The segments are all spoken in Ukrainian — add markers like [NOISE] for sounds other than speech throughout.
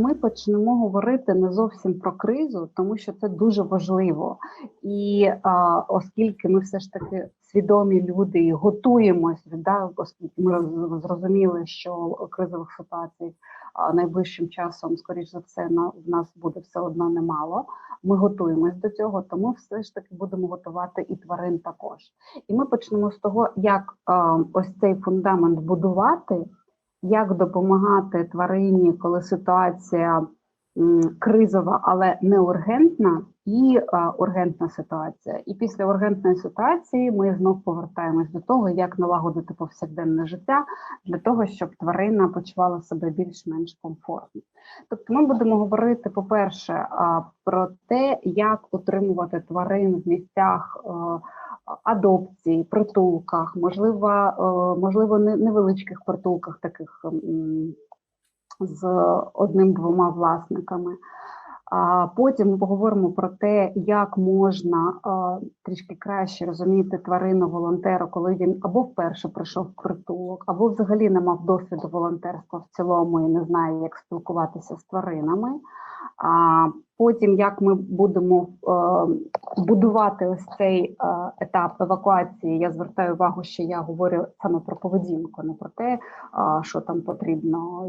ми почнемо говорити не зовсім про кризу, тому що це дуже важливо. І а, оскільки ми все ж таки свідомі люди і готуємось, да, оскільки ми зрозуміли, що кризових ситуацій а, найближчим часом, скоріш за все, на в нас буде все одно немало. Ми готуємось до цього, тому все ж таки будемо готувати і тварин також. І ми почнемо з того, як а, ось цей фундамент будувати як допомагати тварині, коли ситуація кризова, але не ургентна, і а, ургентна ситуація. І після ургентної ситуації ми знов повертаємось до того, як налагодити повсякденне життя для того, щоб тварина почувала себе більш-менш комфортно. Тобто, ми будемо говорити, по-перше, про те, як утримувати тварин в місцях. Адопції, притулках, можливо, е, можливо, не- невеличких притулках, таких з одним-двома власниками. А потім ми поговоримо про те, як можна е, трішки краще розуміти тварину волонтера, коли він або вперше прийшов в притулок, або взагалі не мав досвіду волонтерства в цілому і не знає, як спілкуватися з тваринами. А потім, як ми будемо е, будувати ось цей е, етап евакуації, я звертаю увагу, що я говорю саме про поведінку, не про те, що там потрібно,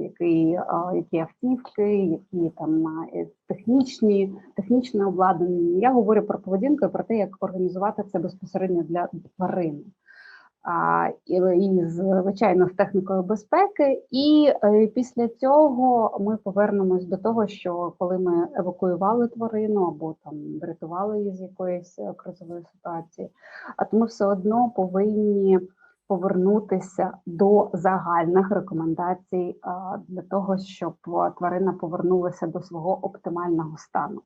а, які автівки, які там технічні, технічне обладнання. Я говорю про поведінку і про те, як організувати це безпосередньо для тварин. І, звичайно з технікою безпеки, і е, після цього ми повернемось до того, що коли ми евакуювали тварину або там врятували її з якоїсь е, кризової ситуації, а то ми все одно повинні повернутися до загальних рекомендацій для того, щоб тварина повернулася до свого оптимального стану.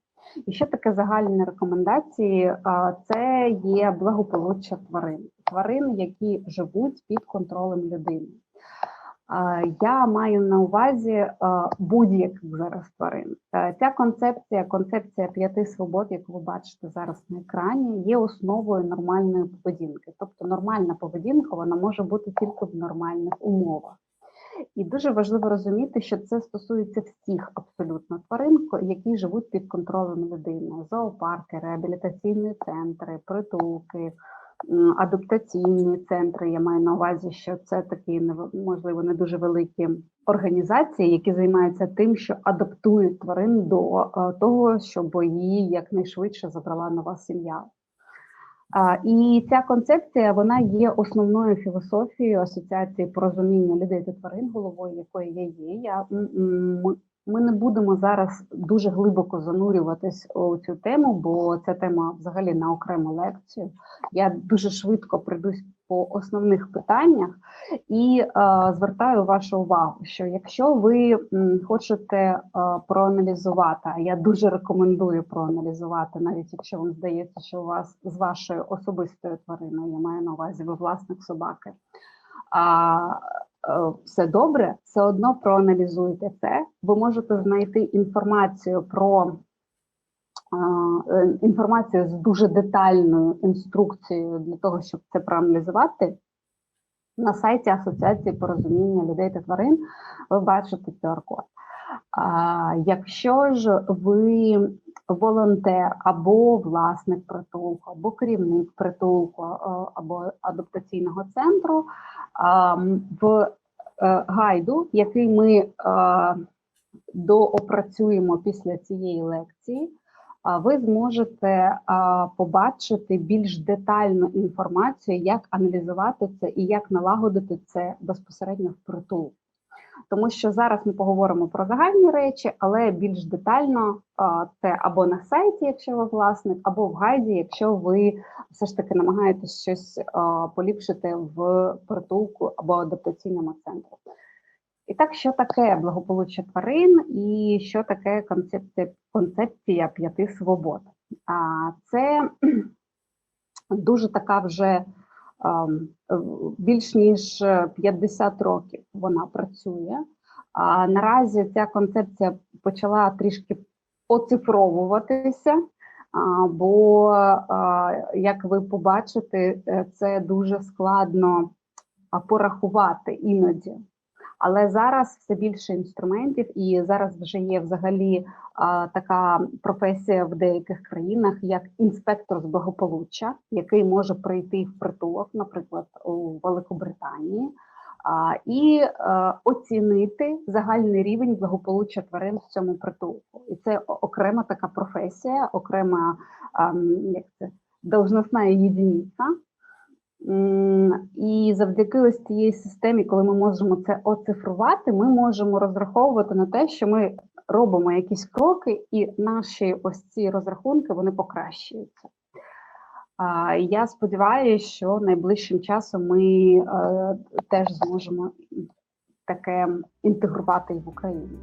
І що таке загальні рекомендації? Це є благополуччя тварин, тварин, які живуть під контролем людини. Я маю на увазі будь-яких зараз тварин. Е, Ця концепція, концепція п'яти свобод, яку ви бачите зараз на екрані, є основою нормальної поведінки. Тобто нормальна поведінка вона може бути тільки в нормальних умовах. І дуже важливо розуміти, що це стосується всіх абсолютно тварин, які живуть під контролем людини: зоопарки, реабілітаційні центри, притулки, адаптаційні центри. Я маю на увазі, що це такі можливо не дуже великі організації, які займаються тим, що адаптують тварин до е, того, щоб її якнайшвидше забрала нова сім'я. І ця концепція вона є основною філософією асоціації порозуміння людей та тварин, головою якої я є. Я ми- не будемо зараз дуже глибоко занурюватись у цю тему, бо ця тема взагалі на окрему лекцію. Я дуже швидко прийдусь по основних питаннях і е, звертаю вашу увагу, що якщо ви хочете е, проаналізувати, а я дуже рекомендую проаналізувати, навіть якщо вам здається, що у вас з вашою особистою твариною, я маю на увазі, ви власник собаки. А, все добре, все одно проаналізуйте це. Ви можете знайти інформацію про е, інформацію з дуже детальною інструкцією для того, щоб це проаналізувати. На сайті Асоціації порозуміння людей та тварин ви бачите QR-код. А, якщо ж ви волонтер або власник притулку, або керівник притулку, або адаптаційного центру, в е, гайду, який ми е, доопрацюємо після цієї лекції, ви зможете побачити більш детальну інформацію, як аналізувати це і як налагодити це безпосередньо в притулку. Тому що зараз ми поговоримо про загальні речі, але більш детально це або на сайті, якщо ви власник, або в гайді, якщо ви все ж таки намагаєтесь щось поліпшити в притулку або адаптаційному центрі. І так, що таке благополуччя тварин, і що таке концепція, концепція п'яти свобод? А це [CLEARS THROAT] дуже така вже більш ніж 50 років вона працює. А наразі ця концепція почала трішки оцифровуватися, бо, як ви побачите, е, це дуже складно порахувати іноді. Але зараз все більше інструментів, і зараз вже є взагалі а, така професія в деяких країнах, як інспектор з благополуччя, який може прийти в притулок, наприклад, у Великобританії, а, і е, оцінити загальний рівень благополуччя тварин в цьому притулку. І це окрема така професія, окрема ам, як це должностна єдиниця. І завдяки ось цієї системі, коли ми можемо це оцифрувати, ми можемо розраховувати на те, що ми робимо якісь кроки, і наші ось ці розрахунки вони покращуються. А, Я сподіваюся, що найближчим часом ми е, теж зможемо таке інтегрувати в Україні.